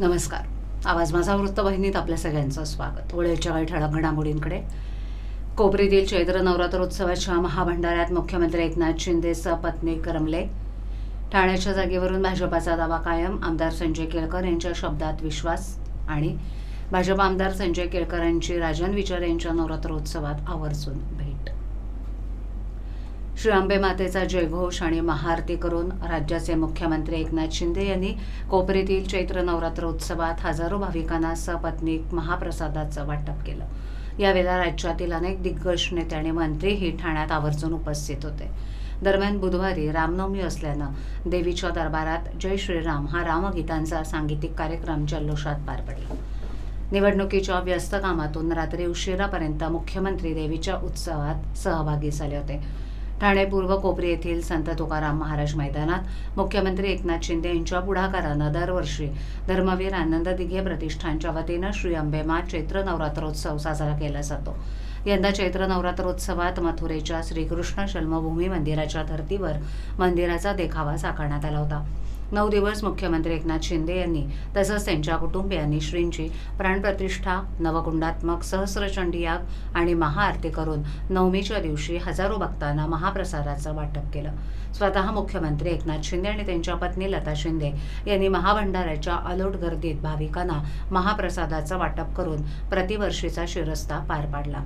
नमस्कार. आवाज माझा वृत्तवाहिनीत आपल्या सगळ्यांचं स्वागत. वळेच्या काही ठळक घडामोडींकडे कोपरीतील चैत्र नवरात्रोत्सवाच्या महाभंडाऱ्यात मुख्यमंत्री एकनाथ शिंदेसह पत्नी करमले. ठाण्याच्या जागेवरून भाजपाचा दावा कायम आमदार संजय केळकर यांच्या शब्दात विश्वास आणि भाजप आमदार संजय केळकर यांची राजन विचार यांच्या नवरात्रोत्सवात आवर्जून भेट. श्री आंबे मातेचा जयघोष आणि महाआरती करून राज्याचे मुख्यमंत्री एकनाथ शिंदे यांनी कोपरीतील चैत्र नवरात्रोत्सवात हजारो भाविकांना सपत्नीक महाप्रसादाचं वाटप केलं. यावेळेला राज्यातील अनेक दिग्गज नेते आणि मंत्रीही ठाण्यात आवर्जून उपस्थित होते. दरम्यान बुधवारी रामनवमी असल्यानं देवीच्या दरबारात जय श्रीराम हा रामगीतांचा सांगीतिक कार्यक्रम जल्लोषात पार पडला. निवडणुकीच्या व्यस्त कामातून रात्री उशिरापर्यंत मुख्यमंत्री देवीच्या उत्सवात सहभागी झाले होते. ठाणे पूर्व कोपरी येथील संत तुकाराम महाराज मैदानात मुख्यमंत्री एकनाथ शिंदे यांच्या पुढाकारानं दरवर्षी धर्मवीर आनंद दिघे प्रतिष्ठानच्या वतीनं श्री अंबेमा चैत्र नवरात्रोत्सव साजरा केला जातो. यंदा चैत्र नवरात्रोत्सवात मथुरेच्या श्रीकृष्ण जन्मभूमी मंदिराच्या धर्तीवर मंदिराचा देखावा साकारण्यात आला होता. नऊ दिवस मुख्यमंत्री एकनाथ शिंदे यांनी तसंच त्यांच्या कुटुंबियांनी श्रींची प्राणप्रतिष्ठा नवकुंडात्मक सहस्रचंडी याग आणि महाआरती करून नवमीच्या दिवशी हजारो भक्तांना महाप्रसादाचं वाटप केलं. स्वतः मुख्यमंत्री एकनाथ शिंदे आणि त्यांच्या पत्नी लता शिंदे यांनी महाभंडाऱ्याच्या अलोट गर्दीत भाविकांना महाप्रसादाचं वाटप करून प्रतिवर्षीचा शिरस्ता पार पाडला.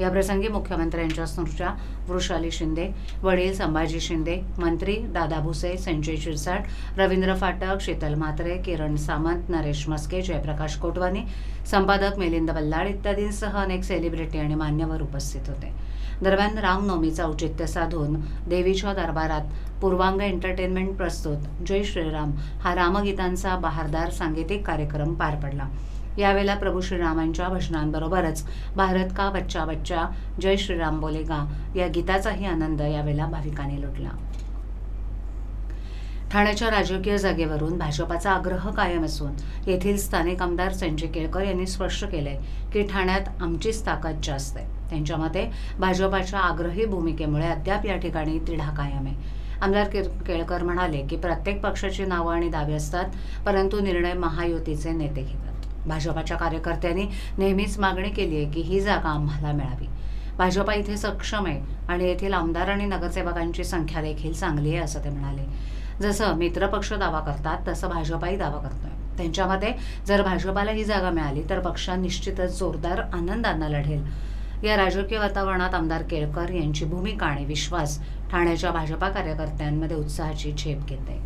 याप्रसंगी मुख्यमंत्र्यांच्या स्मृत्या वृषाली शिंदे वडील संभाजी शिंदे मंत्री दादा भुसे संजय शिरसाट रवींद्र फाटक शीतल म्हात्रे किरण सामंत नरेश मस्के जयप्रकाश कोटवानी संपादक मिलिंद बल्लाळ इत्यादींसह अनेक सेलिब्रिटी आणि मान्यवर उपस्थित होते. दरम्यान रामनवमीचं औचित्य साधून देवीच्या दरबारात पूर्वांग एंटरटेनमेंट प्रस्तुत जय श्रीराम हा रामगीतांचा बहारदार सांगीतिक कार्यक्रम पार पडला. यावेळेला प्रभू श्रीरामांच्या भजनांबरोबरच भारत का बच्चा बच्चा जय श्रीराम बोलेगा या गीताचाही आनंद यावेळेला भाविकांनी लुटला. ठाण्याच्या राजकीय जागेवरून भाजपाचा आग्रह कायम असून येथील स्थानिक आमदार संजय केळकर यांनी स्पष्ट केलंय की ठाण्यात आमचीच ताकद जास्त आहे. त्यांच्या मते भाजपाच्या आग्रही भूमिकेमुळे अद्याप या ठिकाणी तिढा कायम आहे. आमदार के केळकर म्हणाले की प्रत्येक पक्षाची नावं आणि दावे असतात परंतु निर्णय महायुतीचे नेते घेतात. भाजपाच्या कार्यकर्त्यांनी नेहमीच मागणी केली आहे की ही जागा आम्हाला मिळावी. भाजपा इथे सक्षम आहे आणि येथील आमदार आणि नगरसेवकांची संख्या देखील चांगली आहे असं ते म्हणाले. जसं मित्रपक्ष दावा करतात तसं भाजपाही दावा करतोय. त्यांच्यामध्ये जर भाजपाला ही जागा मिळाली तर पक्ष निश्चितच जोरदार आनंदांना लढेल. या राजकीय वातावरणात आमदार केळकर यांची भूमिका आणि विश्वास ठाण्याच्या भाजपा कार्यकर्त्यांमध्ये उत्साहाची झेप घेते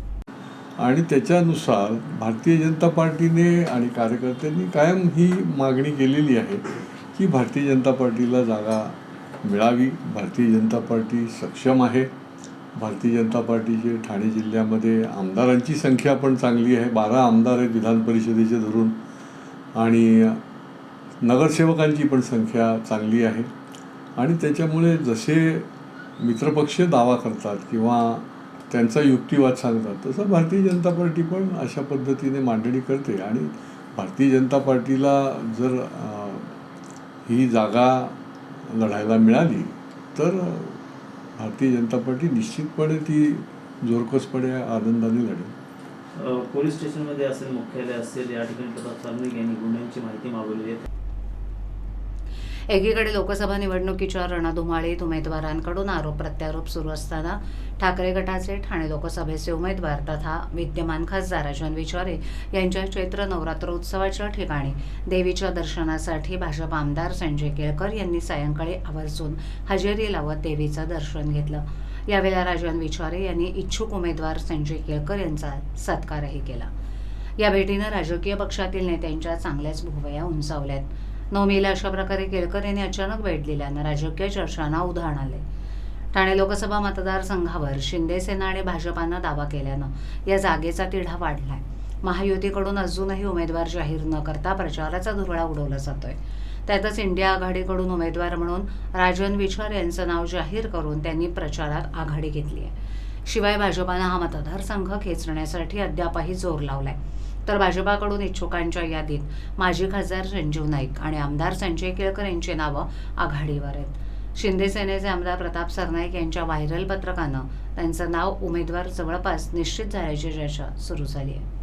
आणि त्याच्यानुसार भारतीय जनता पार्टीने आणि कार्यकर्त्यांनी कायम ही मागणी केलेली आहे की भारतीय जनता पार्टीला जागा मिळावी. भारतीय जनता पार्टी सक्षम आहे. भारतीय जनता पार्टीचे ठाणे जिल्ह्यामध्ये आमदारांची संख्या पण चांगली आहे. बारा आमदार आहेत विधान परिषदेचे धरून आणि नगरसेवकांची पण संख्या चांगली आहे. आणि त्याच्यामुळे जसे मित्रपक्ष दावा करतात किंवा त्यांचा युक्तिवाद सांगतात तसं भारतीय जनता पार्टी पण अशा पद्धतीने मांडणी करते. आणि भारतीय जनता पार्टीला जर ही जागा लढायला मिळाली तर भारतीय जनता पार्टी निश्चितपणे ती जोरकसपणे आनंदाने लढेल. पोलीस स्टेशनमध्ये असेल मुख्यालय असेल या ठिकाणी प्रताप यांनी गुन्ह्यांची माहिती मागवली आहे एकीकडे लोकसभा निवडणुकीच्या रणधुमाळीत उमेदवारांकडून आरोप प्रत्यारोप सुरू असताना ठाकरे गटाचे ठाणे लोकसभेचे उमेदवार तथा विद्यमान खासदार राजन विचारे यांच्या चैत्र नवरात्रोत्सवाच्या ठिकाणी देवीच्या दर्शनासाठी भाजप आमदार संजय केळकर यांनी सायंकाळी आवर्जून हजेरी लावत देवीचं दर्शन घेतलं. यावेळेला राजन विचारे यांनी इच्छुक उमेदवार संजय केळकर यांचा सत्कारही केला. या भेटीनं राजकीय पक्षातील नेत्यांच्या चांगल्याच भुवया उंचावल्यात. नवमीला अशा प्रकारे केळकर यांनी अचानक भेट दिल्यानं राजकीय चर्चांना उधाण आले. ठाणे लोकसभा मतदारसंघावर शिंदेसेना आणि भाजपानं दावा केल्यानं या जागेचा तिढा वाढलाय. महायुतीकडून अजूनही उमेदवार जाहीर न करता प्रचाराचा धुरळा उडवला जातोय. त्यातच इंडिया आघाडीकडून उमेदवार म्हणून राजन विचार यांचं नाव जाहीर करून त्यांनी प्रचारात आघाडी घेतली आहे शिवाय भाजपानं हा मतदारसंघ खेचण्यासाठी अद्यापही जोर लावलाय. तर भाजपाकडून इच्छुकांच्या यादीत माजी खासदार संजीव नाईक आणि आमदार संजय केळकर यांची नावं आघाडीवर आहेत. शिंदे सेनेचे आमदार प्रताप सरनाईक यांच्या व्हायरल पत्रकानं त्यांचं नाव उमेदवार जवळपास निश्चित झाल्याची चर्चा सुरू झाली आहे.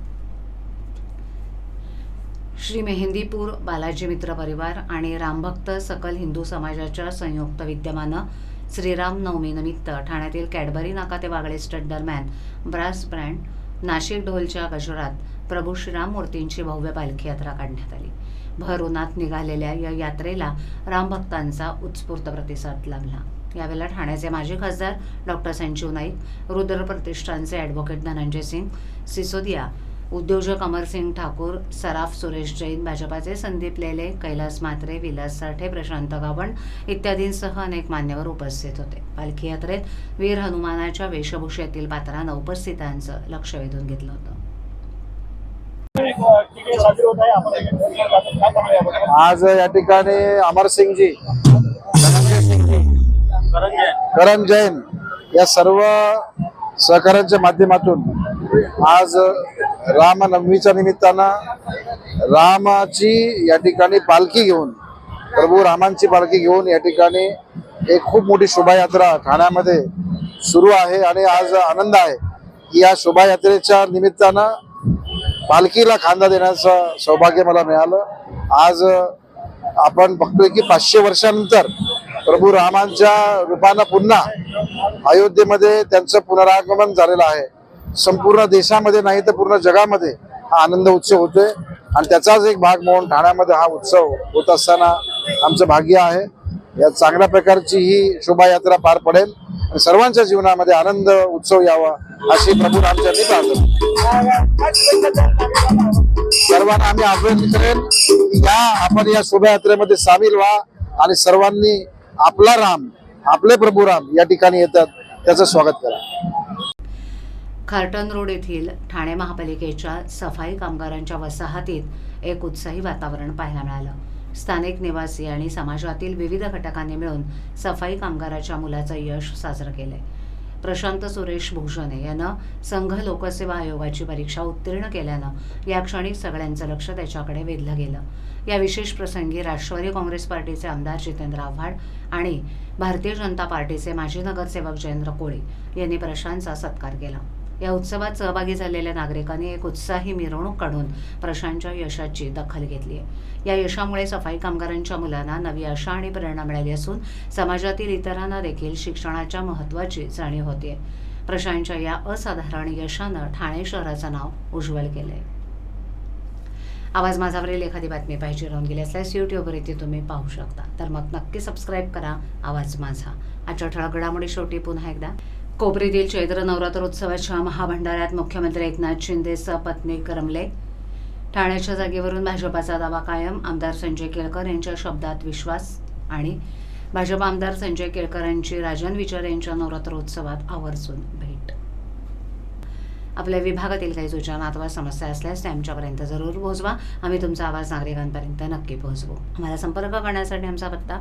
श्री मेहंदीपूर बालाजी मित्र परिवार आणि रामभक्त सकल हिंदू समाजाच्या संयुक्त विद्यमानं श्रीराम नवमीनिमित्त ठाण्यातील कॅडबरी नाका ते वागळे स्टड दरम्यान ब्रास ब्रँड नाशिक ढोलच्या गजरात प्रभू श्रीराम मूर्तींची भव्य पालखी यात्रा काढण्यात आली. भर उन्हात निघालेल्या या यात्रेला रामभक्तांचा उत्स्फूर्त प्रतिसाद लाभला यावेळेला ठाण्याचे माजी खासदार डॉक्टर संजीव नाईक रुद्र प्रतिष्ठानचे ॲडव्होकेट धनंजय सिंग सिसोदिया उद्योजक अमरसिंग ठाकूर सराफ सुरेश जैन भाजपाचे संदीप लेले कैलास म्हात्रे विलास साठे प्रशांत गावण इत्यादींसह अनेक मान्यवर उपस्थित होते. पालखी यात्रेत वीर हनुमानाच्या वेशभूषेतील पात्रानं उपस्थितांचं लक्ष वेधून घेतलं होतं. आज या ठिकाणी अमरसिंगजी धनंजय सिंगजी करण जैन या सर्व सहकाऱ्यांच्या माध्यमातून आज रामनवमीच्या निमित्तानं रामाची या ठिकाणी पालखी घेऊन प्रभू रामांची पालखी घेऊन या ठिकाणी एक खूप मोठी शोभायात्रा ठाण्यामध्ये सुरू आहे आणि आज आनंद आहे. की या शोभायात्रेच्या निमित्तानं पालखीला खांदा देण्याचं सौभाग्य मला मिळालं. आज आपण बघतोय की पाचशे वर्षानंतर प्रभू रामांच्या रूपानं पुन्हा अयोध्येमध्ये त्यांचं पुनरागमन झालेलं आहे. संपूर्ण देशामध्ये नाही तर पूर्ण जगामध्ये हा आनंद उत्सव होतोय. आणि त्याचाच एक भाग म्हणून ठाण्यामध्ये हा उत्सव होत असताना आमचं भाग्य आहे. या चांगल्या प्रकारची ही शोभायात्रा पार पडेल. आणि सर्वांच्या जीवनामध्ये आनंद उत्सव यावा अशी प्रभू रामचरणी प्रार्थना. सर्वांना आम्ही आग्रह करेन या आपण या शोभायात्रेमध्ये सामील व्हा आणि सर्वांनी आपला राम आपले प्रभू राम या ठिकाणी येतात त्याचं स्वागत करा. खार्टन रोड येथील ठाणे महापालिकेच्या सफाई कामगारांच्या वसाहतीत एक उत्साही वातावरण पाहायला मिळालं. स्थानिक निवासी आणि समाजातील विविध घटकांनी मिळून सफाई कामगाराच्या मुलाचं यश साजरं केलंय. प्रशांत सुरेश भूषणे यानं संघ लोकसेवा आयोगाची परीक्षा उत्तीर्ण केल्यानं या क्षणी सगळ्यांचं लक्ष त्याच्याकडे वेधलं गेलं. या विशेष प्रसंगी राष्ट्रवादी काँग्रेस पार्टीचे आमदार जितेंद्र आव्हाड आणि भारतीय जनता पार्टीचे माजी नगरसेवक जयेंद्र कोळी यांनी प्रशांतचा सत्कार केला. या उत्सवात सहभागी झालेल्या नागरिकांनी एक उत्साही मिरवणूक काढून प्रशांतच्या यशाची दखल घेतली आहे. या यशामुळे सफाई कामगारांच्या मुलांना नवी आशा आणि प्रेरणा मिळाली असून समाजातील इतरांना देखील शिक्षणाच्या महत्त्वाची जाणीव होते. प्रशांतच्या या असाधारण यशानं ठाणे शहराचं नाव उज्ज्वल केलंय. आवाज माझावरील एखादी बातमी पाहिजे राहून गेली असल्यास यूट्यूबवर इथे तुम्ही पाहू शकता. तर मग नक्की सबस्क्राईब करा. आवाज माझा. आजच्या ठळक घडामोडी शेवटी पुन्हा एकदा. कोपरीतील चैत्र नवरात्रोत्सवाच्या महाभंडाऱ्यात मुख्यमंत्री एकनाथ शिंदे पत्नी करमले. ठाण्याच्या जागेवरून भाजपाचा दावा कायम आमदार संजय केळकर यांच्या शब्दात विश्वास आणि भाजप आमदार संजय केळकरांची राजन विचार यांच्या नवरात्रोत्सवात आवर्जून भेट. आपल्या विभागातील काही सूचना अथवा समस्या असल्यास त्या आमच्यापर्यंत जरूर पोहोचवा. आम्ही तुमचा आवाज नागरिकांपर्यंत नक्की पोहोचवू. आम्हाला संपर्क करण्यासाठी आमचा पत्ता